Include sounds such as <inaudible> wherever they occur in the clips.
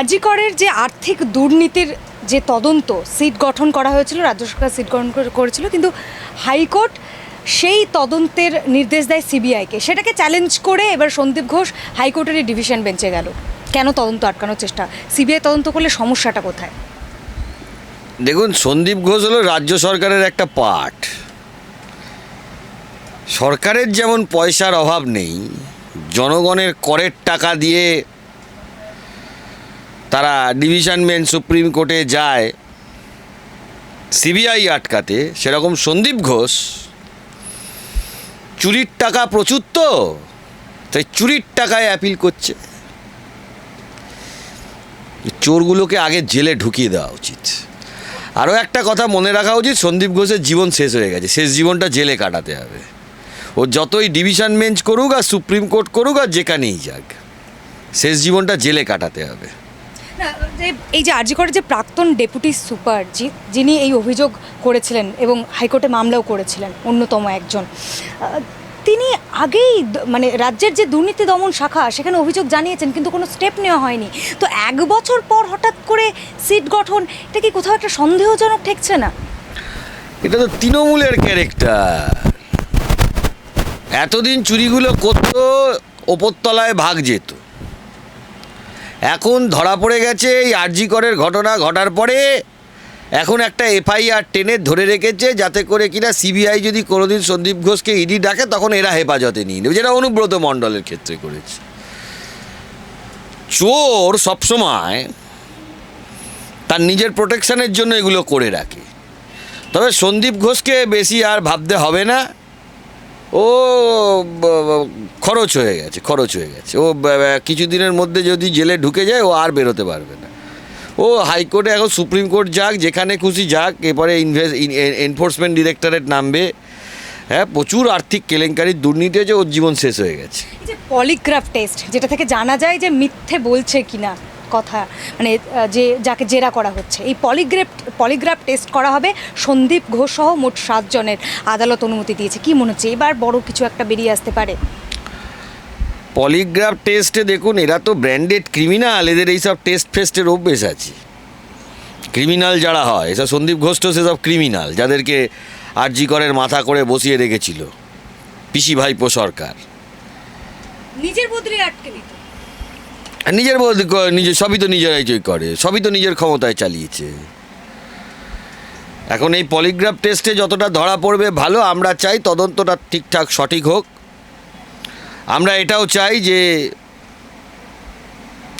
আজিকরের যে আর্থিক দুর্নীতির যে তদন্ত, সিট গঠন করা হয়েছিল, রাজ্য সরকার সিট গঠন করেছিল, কিন্তু হাইকোর্ট সেই তদন্তের নির্দেশ দেয় সিবিআইকে। সেটাকে চ্যালেঞ্জ করে এবার সন্দীপ ঘোষ হাইকোর্টেরই ডিভিশন বেঞ্চে গেল। কেন তদন্ত আটকানোর চেষ্টা? সিবিআই তদন্ত করলে সমস্যাটা কোথায়? দেখুন, সন্দীপ ঘোষ হলো রাজ্য সরকারের একটা পার্ট সরকারের যেমন পয়সার অভাব নেই, জনগণের করের টাকা দিয়ে তারা ডিভিশন বেঞ্চ সুপ্রিম কোর্টে যায়, সিবিআই আটকাতে, সেরকম সন্দীপ ঘোষ, চুরির টাকা প্রচুর তো, তাই চুরির টাকায় অ্যাপিল করছে। চোরগুলোকে আগে জেলে ঢুকিয়ে দেওয়া উচিত। আরও একটা কথা মনে রাখা উচিত, সন্দীপ ঘোষের জীবন শেষ হয়ে গেছে, শেষ জীবনটা জেলে কাটাতে হবে। ও যতই ডিভিশন বেঞ্চ করুক আর সুপ্রিম কোর্ট করুক আর যেখানেই যাক, শেষ জীবনটা জেলে কাটাতে হবে। যে এই যে আরজিকরের যে প্রাক্তন ডেপুটি সুপার জি- যিনি এই অভিযোগ করেছিলেন এবং হাইকোর্টে মামলাও করেছিলেন, অন্যতম একজন তিনি আগেই মানে রাজ্যের যে দুর্নীতি দমন শাখা, সেখানে অভিযোগ জানিয়েছেন, কিন্তু কোনো স্টেপ নেওয়া হয়নি। তো এক বছর পর হঠাৎ করে সিট গঠন, এটা কি কোথাও একটা সন্দেহজনক ঠেকছে না? এটা তো তৃণমূলের ক্যারেক্টার এতদিন চুরিগুলো করতো, ওপরতলায় ভাগ যেত। এখন ধরা পড়ে গেছে এই আরজি করের ঘটনা ঘটার পরে। এখন একটা এফআইআর টেনে ধরে রেখেছে যাতে করে কিনা সিবিআই যদি কোনোদিন সন্দীপ ঘোষকে ইডি ডাকে, তখন এরা হেফাজতে নিয়ে নেবে, যেটা অনুব্রত মণ্ডলের ক্ষেত্রে করেছে। চোর সবসময় তার নিজের প্রোটেকশনের জন্য এগুলো করে রাখে। তবে সন্দীপ ঘোষকে বেশি আর ভাবতে হবে না। ও খরচ হয়ে গেছে, খরচ হয়ে গেছে। ও কিছুদিনের মধ্যে যদি জেলে ঢুকে যায়, ও আর বেরোতে পারবে না। ও, হাইকোর্টে এখন সুপ্রিম কোর্ট যাক, যেখানে খুশি যাক, এরপরে ইনভেস্ট এনফোর্সমেন্ট ডিরেক্টরেট নামবে। হ্যাঁ প্রচুর আর্থিক কেলেঙ্কারির দুর্নীতি হয়েছে, ওর জীবন শেষ হয়ে গেছে। পলিগ্রাফ টেস্ট, যেটা থেকে জানা যায় যে মিথ্যে বলছে কিনা কথা মানে যে যাকে জেরা করা হচ্ছে। এই পলিগ্রাফ পলিগ্রাফ টেস্ট করা হবে সন্দীপ ঘোষ সহ মোট সাতজনের আদালত অনুমতি দিয়েছে। কি মনে হচ্ছে এবার বড় কিছু একটা বেরিয়ে আসতে পারে? পলিগ্রাফ টেস্টে দেখুন এরা তো ব্র্যান্ডেড ক্রিমিনাল এদের এইসব টেস্ট ফেস্টের অভ্যেস আছে। ক্রিমিনাল যারা হয় এসব সন্দীপ ঘোষ তো সেসব ক্রিমিনাল যাদেরকে আরজি করের মাথা করে বসিয়ে রেখেছিল। পিসি ভাইপো সরকার। নিজের বদলে আটকে দিত আর নিজের বলতে নিজে, সবই তো নিজেরাই করে, সবই তো নিজের ক্ষমতায় চালিয়েছে। এখন এই পলিগ্রাফ টেস্টে যতটা ধরা পড়বে ভালো, আমরা চাই তদন্তটা ঠিকঠাক সঠিক হোক। আমরা এটাও চাই যে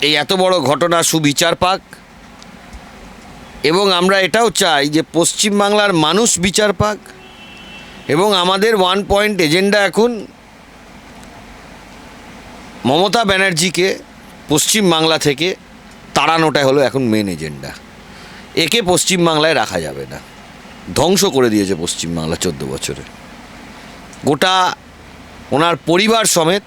এই এত বড় ঘটনা সুবিচার পাক, এবং আমরা এটাও চাই যে পশ্চিমবাংলার মানুষ বিচার পাক, এবং আমাদের ওয়ান পয়েন্ট এজেন্ডা এখন মমতা ব্যানার্জিকে পশ্চিমবাংলা থেকে তাড়ানোটাই হলো এখন মেন এজেন্ডা একে পশ্চিমবাংলায় রাখা যাবে না। ধ্বংস করে দিয়েছে পশ্চিমবাংলা চোদ্দ বছরে। গোটা ওনার পরিবার সমেত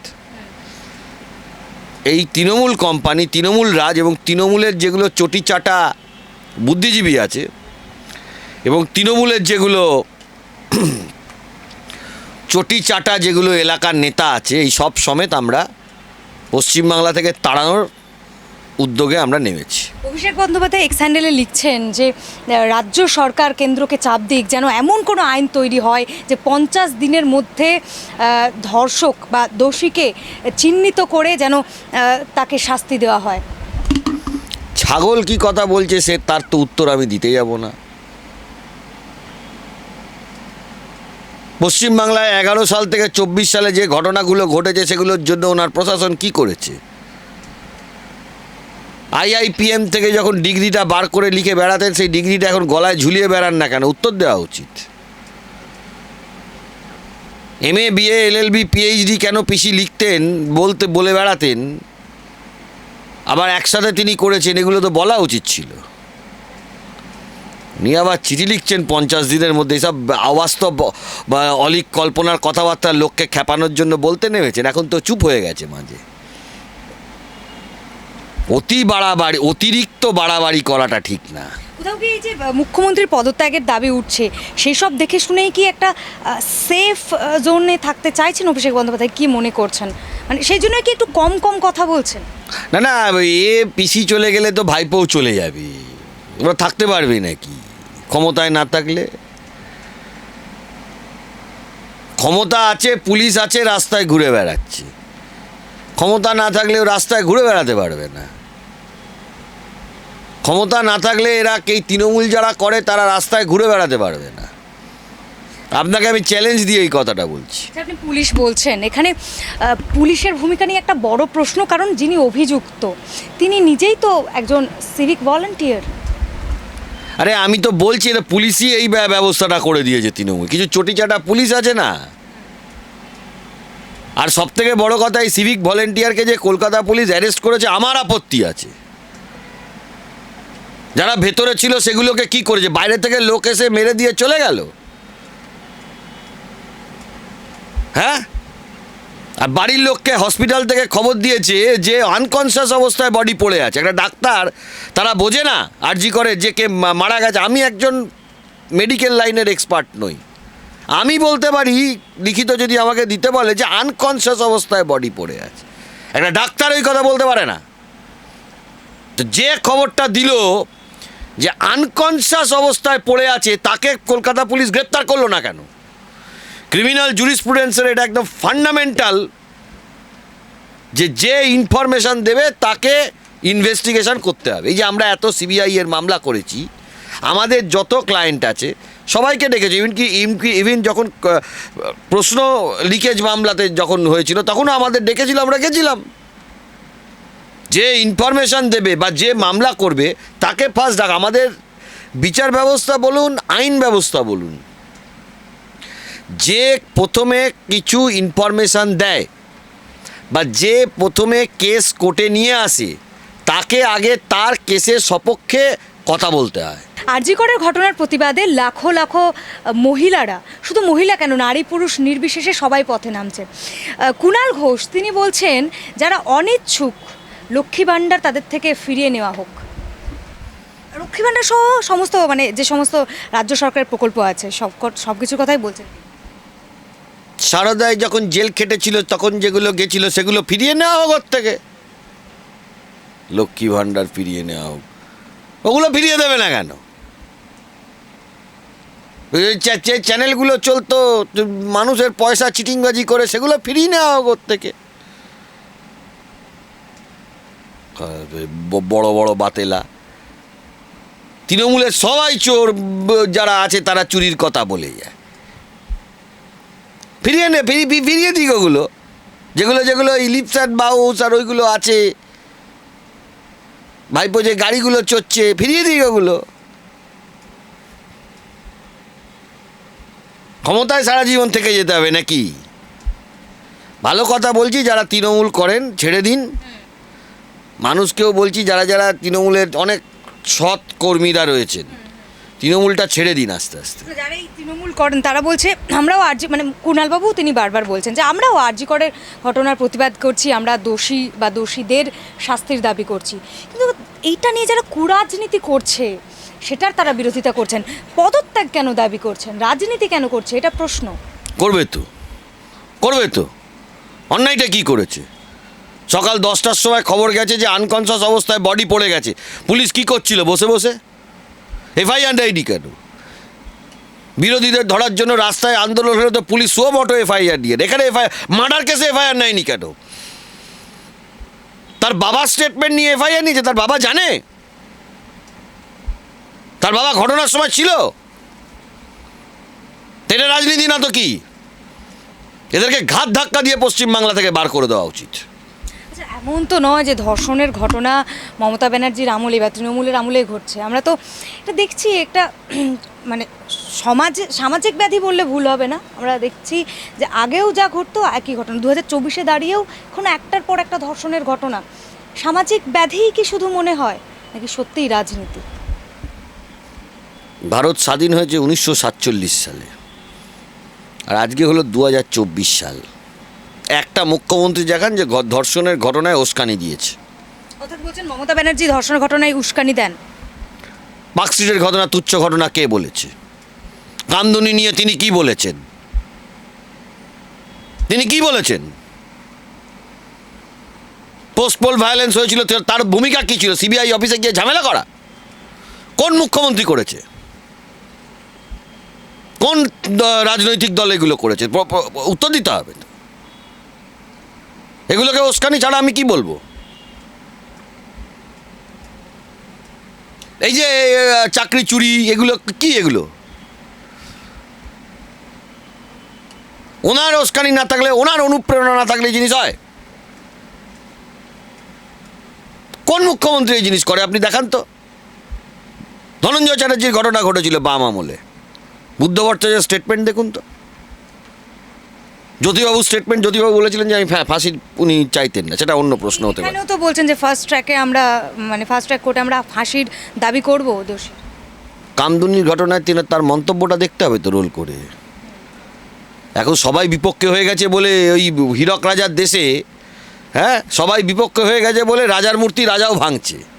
এই তৃণমূল কোম্পানি তৃণমূল রাজ এবং তৃণমূলের যেগুলো চটি চাটা বুদ্ধিজীবী আছে এবং তৃণমূলের যেগুলো <clears throat> চটি চাটা যেগুলো এলাকার নেতা আছে, এই সব সমেত আমরা পশ্চিমবাংলা থেকে তাড়ানোর উদ্যোগে আমরা নেমেছি। অভিষেক বন্দ্যোপাধ্যায় এক্স হ্যান্ডেলে লিখছেন যে রাজ্য সরকার কেন্দ্রকে চাপ দিক যেন এমন কোনো আইন তৈরি হয় যে পঞ্চাশ দিনের মধ্যে ধর্ষক বা দোষীকে চিহ্নিত করে যেন তাকে শাস্তি দেওয়া হয়। ছাগল কি কথা বলছে সে তার তো উত্তর আমি দিতে যাব না। পশ্চিমবাংলায় এগারো সাল থেকে চব্বিশ সালে যে ঘটনাগুলো ঘটেছে সেগুলোর জন্য ওনার প্রশাসন কি করেছে? আইআইপিএম থেকে যখন ডিগ্রিটা বার করে লিখে বেড়াতেন, সেই ডিগ্রিটা এখন গলায় ঝুলিয়ে বেড়ান না কেন? উত্তর দেওয়া উচিত। M A BA LLB PhD কেন পিসি লিখতেন, বলতে, বলে বেড়াতেন? আবার একসাথে তিনি করেছেন, এগুলো তো বলা উচিত ছিল। উনি আবার চিঠি লিখছেন পঞ্চাশ দিনের মধ্যে। এসব অবাস্তব বা অলিক কল্পনার কথাবার্তা লোককে খেপানোর জন্য বলতে নেমেছেন। এখন তো চুপ হয়ে গেছে মাঝে। অতি বাড়াবাড়ি অতিরিক্ত বাড়াবাড়ি করাটা ঠিক না। কোথাও কি এই যে মুখ্যমন্ত্রীর পদত্যাগের দাবি উঠছে সেই সব দেখে শুনেই কি একটা সেফ জোনে থাকতে চাইছেন অভিষেক বন্দ্যোপাধ্যায়? কি মনে করছেন? মানে সেই জন্য কি একটু কম কম কথা বলছেন? না না এ পিসি চলে গেলে তো ভাইপোও চলে যাবে। ওরা থাকতে পারবে নাকি? ক্ষমতায় না থাকলে? ক্ষমতা আছে পুলিশ আছে রাস্তায় ঘুরে বেড়াচ্ছে। ক্ষমতা না থাকলে ও রাস্তায় ঘুরে বেড়াতে পারবে না। ক্ষমতা না থাকলে এরা এই তৃণমূল যারা করে তারা রাস্তায় ঘুরে বেড়াতে পারবে না। আপনাকে আমি চ্যালেঞ্জ দিয়ে এই কথাটা বলছি। আচ্ছা, আপনি পুলিশ বলছেন। এখানে পুলিশের ভূমিকা নিয়ে একটা বড় প্রশ্ন কারণ যিনি অভিযুক্ত তিনি নিজেই তো একজন সিভিক ভলান্টিয়ার আরে আমি তো বলছি এটা পুলিশই এই ব্যবস্থাটা করে দিয়েছে তৃণমূল। কিছু চটিচাটা পুলিশ আছে না? আর সব থেকে বড় কথা, এই সিভিক ভলেন্টিয়ারকে যে কলকাতা পুলিশ অ্যারেস্ট করেছে, আমার আপত্তি আছে। যারা ভেতরে ছিল, সেগুলোকে কি করেছে? বাইরে থেকে লোক এসে মেরে দিয়ে চলে গেল? হ্যাঁ? আর বাড়ির লোককে হসপিটাল থেকে খবর দিয়েছে যে আনকনসিয়াস অবস্থায় বডি পড়ে আছে। একটা ডাক্তার, তারা বোঝে না, আরজি করে যে কে মারা গেছে। আমি একজন মেডিকেল লাইনের এক্সপার্ট নই। আমি বলতে পারি, লিখিত যদি আমাকে দিতে বলে যে আনকনসিয়াস অবস্থায় বডি পড়ে আছে। একটা ডাক্তার ওই কথা বলতে পারে না। তো যে খবরটা দিল যে আনকনসিয়াস অবস্থায় পড়ে আছে, তাকে কলকাতা পুলিশ গ্রেপ্তার করল না কেন? ক্রিমিনাল জুরিসপ্রুডেন্সের এটা একদম ফান্ডামেন্টাল যে যে ইনফরমেশন দেবে তাকে ইনভেস্টিগেশন করতে হবে। এই যে আমরা এত সিবিআই এর মামলা করেছি, আমাদের যত ক্লায়েন্ট আছে, সবাইকে ডেকেছে। ইভেন কি ইভেন যখন প্রশ্ন লিকেজ মামলাতে যখন হয়েছিল, তখনও আমাদের ডেকেছিল, আমরা গেছিলাম। যে ইনফরমেশান দেবে বা যে মামলা করবে, তাকে ফার্স্ট ডাক। আমাদের বিচার ব্যবস্থা বলুন, আইন ব্যবস্থা বলুন। যে প্রথমে কিছু ইনফরমেশান দেয় বা যে প্রথমে কেস কোর্টে নিয়ে আসে, তাকে আগে তার কেসের সপক্ষে কথা বলতে হয়। আরজিকরের ঘটনার প্রতিবাদে লাখো লাখো মহিলারা, শুধু মহিলা কেন, নারী পুরুষ নির্বিশেষে সবাই পথে নামছে। কুণাল ঘোষ, তিনি বলছেন, যারা অনিচ্ছুক, লক্ষ্মী ভাণ্ডার তাদের থেকে ফিরিয়ে নেওয়া হোক। লক্ষ্মী ভাণ্ডার সহ সমস্ত মানে যে সমস্ত রাজ্য সরকারের প্রকল্প আছে, সব সব কিছুর কথাই বলছেন। সারদায় যখন জেল খেটেছিল, তখন যেগুলো গেছিল, সেগুলো ফিরিয়ে নেওয়া হোক ওর থেকে। লক্ষ্মী ভাণ্ডার ফিরিয়ে নেওয়া হোক। ওগুলো ফিরিয়ে দেবে না কেন? যে চ্যা- যে চ্যানেলগুলো চলতো মানুষের পয়সা চিটিংবাজি করে, সেগুলো ফিরিয়ে নেওয়া হোক ওর থেকে। বড় বড় বাতেলা। তৃণমূলের সবাই চোর যারা আছে, তারা চুরির কথা বলে যায়। ফিরিয়ে নে ফিরি ফিরিয়ে দিক ওগুলো। যেগুলো যেগুলো ইলিপস অ্যান্ড বাউস আর ওইগুলো আছে। ভাইপো যে গাড়িগুলো চড়ছে ফিরিয়ে দিক ওগুলো। ক্ষমতায় সারা জীবন থেকে যেতে হবে নাকি? ভালো কথা বলছি যারা তৃণমূল করেন ছেড়ে দিন। মানুষকেও বলছি যারা যারা তৃণমূলের অনেক সৎ কর্মীরা রয়েছেন। তৃণমূলটা ছেড়ে দিন আস্তে আস্তে। যারা এই তৃণমূল করেন তারা বলছে আমরাও আরজি মানে কুণালবাবু তিনি বারবার বলছেন যে আমরাও আরজি করের ঘটনার প্রতিবাদ করছি আমরা দোষী বা দোষীদের শাস্তির দাবি করছি। কিন্তু এইটা নিয়ে যারা কুরাজনীতি করছে সেটার তারা বিরোধিতা করছেন। পদত্যাগ কেন দাবি করছেন? রাজনীতি কেন করছে? এটা প্রশ্ন। করবে তো। করবে তো। অন্যায়টা কি করেছে? সকাল দশটার সময় খবর গেছে যে আনকনসিয়াস অবস্থায় বডি পড়ে গেছে। পুলিশ কি করছিল? বসে বসে? এফআইআর দেয়নি কেন? বিরোধীদের ধরার জন্য রাস্তায় আন্দোলন হলে তো পুলিশ সো মটো এফআইআর দিয়ে এখানে এফআইআর, মার্ডার কেসে এফআইআর নেয়নি কেন? তার বাবার স্টেটমেন্ট নিয়ে এফআইআর নিয়েছে, তার বাবা জানে? তার বাবা ঘটনার সময় ছিল? এটা রাজনীতি না তো কি? এদেরকে ঘাত ধাক্কা দিয়ে পশ্চিমবাংলা থেকে বার করে দেওয়া উচিত। এমন তো নয় যে ধর্ষণের ঘটনা মমতা ব্যানার্জির আমলে বা তৃণমূলের আমলে ঘটছে। আমরা তো এটা দেখছি একটা <clears throat> মানে সমাজে, সামাজিক ব্যাধি বললে ভুল হবে না। আমরা দেখছি যে আগেও যা ঘটতো একই ঘটনা। দু হাজার চব্বিশে দাঁড়িয়েও এখন একটার পর একটা ধর্ষণের ঘটনা। সামাজিক ব্যাধিই কি শুধু মনে হয়, নাকি সত্যিই রাজনীতি? ভারত স্বাধীন হয়েছে উনিশশো সাতচল্লিশ সালে। আর আজকে হলো দু হাজার চব্বিশ সাল। একটা মুখ্যমন্ত্রী দেখান যে ধর্ষণের ঘটনায় উস্কানি দিয়েছে। অর্থাৎ বলছেন মমতা ব্যানার্জি ধর্ষণ ঘটনায় উস্কানি দেন। মার্কস্ট্রিটের ঘটনা তুচ্ছ ঘটনা কে বলেছে? কামদুনি নিয়ে তিনি কি বলেছেন? তিনি কি বলেছেন? পোস্টপোল ভায়োলেন্স হয়েছিল তার ভূমিকা কি ছিল? সিবিআই অফিসে গিয়ে ঝামেলা করা? কোন মুখ্যমন্ত্রী করেছে? কোন রাজনৈতিক দল এগুলো করেছে? উত্তর দিতে হবে। এগুলোকে উস্কানি ছাড়া আমি কি বলব? এই যে চাকরি চুরি, এগুলো কি এগুলো? ওনার উস্কানি না থাকলে, ওনার অনুপ্রেরণা না থাকলে জিনিস হয়? কোন মুখ্যমন্ত্রী এই জিনিস করে? আপনি দেখান তো। ধনঞ্জয় চ্যাটার্জির ঘটনা ঘটেছিল বাম আমলে। বুদ্ধ ভট্টাচার্যের স্টেটমেন্ট দেখুন তো। জ্যোতিবাবু স্টেটমেন্ট জ্যোতিবাবু বলেছিলেন যে আমি ফা- ফাঁসির উনি চাইতেন না সেটা অন্য প্রশ্ন হতে পারে। তো বলছেন যে ফার্স্ট ট্র্যাকে আমরা মানে ফার্স্ট ট্র্যাক কোর্টে আমরা ফাঁসির দাবি করব দোষী। কামদুনির ঘটনায় তিনি তার মন্তব্যটা দেখতে হবে তো রোল করে। এখন সবাই বিপক্ষে হয়ে গেছে বলে ওই হীরক রাজার দেশে হ্যাঁ? সবাই বিপক্ষে হয়ে গেছে বলে রাজার মূর্তি রাজাও ভাঙছে।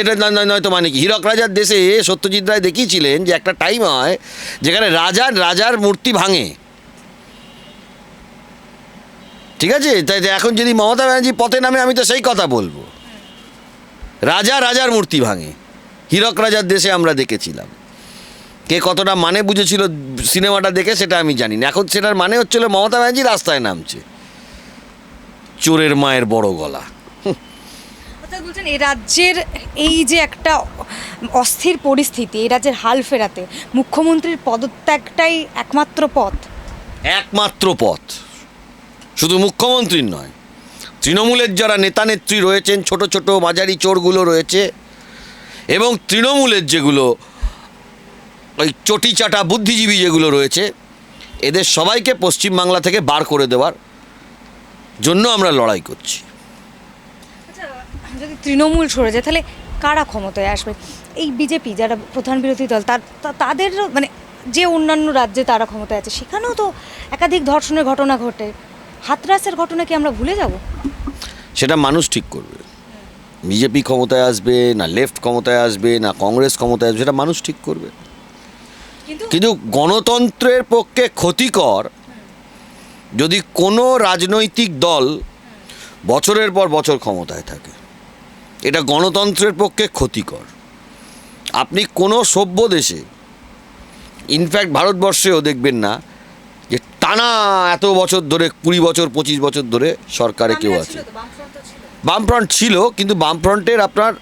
এটা নয়তো মানে কি? হীরক রাজার দেশে সত্যজিৎ রায় দেখিয়েছিলেন যে একটা টাইম হয় যেখানে রাজার রাজার মূর্তি ভাঙে। ঠিক আছে? তাই এখন যদি মমতা ব্যানার্জি পথে নামে, আমি তো সেই কথা বলব। রাজা, রাজার মূর্তি ভাঙে। হীরক রাজার দেশে আমরা দেখেছিলাম। কে কতটা মানে বুঝেছিল সিনেমাটা দেখে সেটা আমি জানি না এখন সেটার মানে হচ্ছিল মমতা ব্যানার্জি রাস্তায় নামছে। চোরের মায়ের বড় গলা। অর্থাৎ বলছেন এই রাজ্যের এই যে একটা অস্থির পরিস্থিতি এই রাজ্যের হাল ফেরাতে মুখ্যমন্ত্রীর পদত্যাগটাই একমাত্র পথ? একমাত্র পথ। শুধু মুখ্যমন্ত্রীর নয়, তৃণমূলের যারা নেতা নেত্রী রয়েছেন, ছোট ছোট মাঝারি চোরগুলো রয়েছে, এবং তৃণমূলের যেগুলো ওই চটিচাটা বুদ্ধিজীবী যেগুলো রয়েছে, এদের সবাইকে পশ্চিমবাংলা থেকে বার করে দেওয়ার জন্য আমরা লড়াই করছি। তৃণমূল সরে যায় তাহলে কারা ক্ষমতায় আসবে? এই বিজেপি যারা প্রধান বিরোধী দল তার তাদের মানে যে অন্যান্য রাজ্যে তারা ক্ষমতায় আছে সেখানেও তো একাধিক ধর্ষণের ঘটনা ঘটে। হাতরাসের ঘটনা কি আমরা ভুলে যাব? সেটা মানুষ ঠিক করবে। বিজেপি ক্ষমতায় আসবে না লেফট ক্ষমতায় আসবে না কংগ্রেস ক্ষমতায় আসবে সেটা মানুষ ঠিক করবে। কিন্তু গণতন্ত্রের পক্ষে ক্ষতিকর যদি কোনো রাজনৈতিক দল বছরের পর বছর ক্ষমতায় থাকে। এটা গণতন্ত্রের পক্ষে ক্ষতিকর। আপনি কোনো সভ্য দেশে ইনফ্যাক্ট ভারতবর্ষেও দেখবেন না যে টানা এত বছর ধরে কুড়ি বছর পঁচিশ বছর ধরে সরকারে কেউ আছে। বামফ্রন্ট ছিল। কিন্তু বামফ্রন্টের আপনার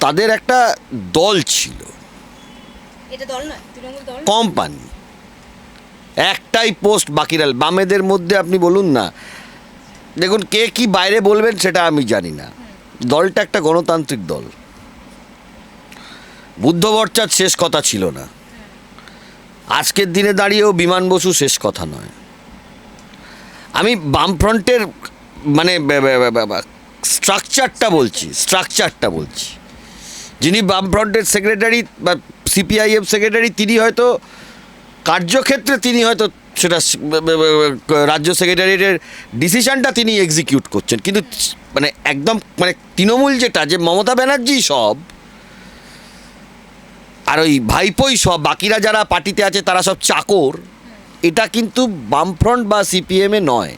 তাদের একটা দল ছিল। কোম্পানি। একটাই পোস্ট বাকিরা বামেদের মধ্যে আপনি বলুন না। দেখুন কে কি বাইরে বলবেন সেটা আমি জানি না। দলটা একটা গণতান্ত্রিক দল। বুদ্ধ ভট্টাচার্য শেষ কথা ছিল না। আজকের দিনে দাঁড়িয়েও বিমান বসু শেষ কথা নয়। আমি বামফ্রন্টের মানে স্ট্রাকচারটা বলছি স্ট্রাকচারটা বলছি। যিনি বামফ্রন্টের সেক্রেটারি বা সিপিআইএম সেক্রেটারি, তিনি হয়তো কার্যক্ষেত্রে তিনি হয়তো সেটা রাজ্য সেক্রেটারির ডিসিশনটা তিনি এক্সিকিউট করছেন। কিন্তু মানে একদম মানে তৃণমূল যেটা, যে মমতা ব্যানার্জি সব, আর ওই ভাইপোই সব, বাকিরা যারা পার্টিতে আছে তারা সব চাকর, এটা কিন্তু বামফ্রন্ট বা সিপিএমে নয়।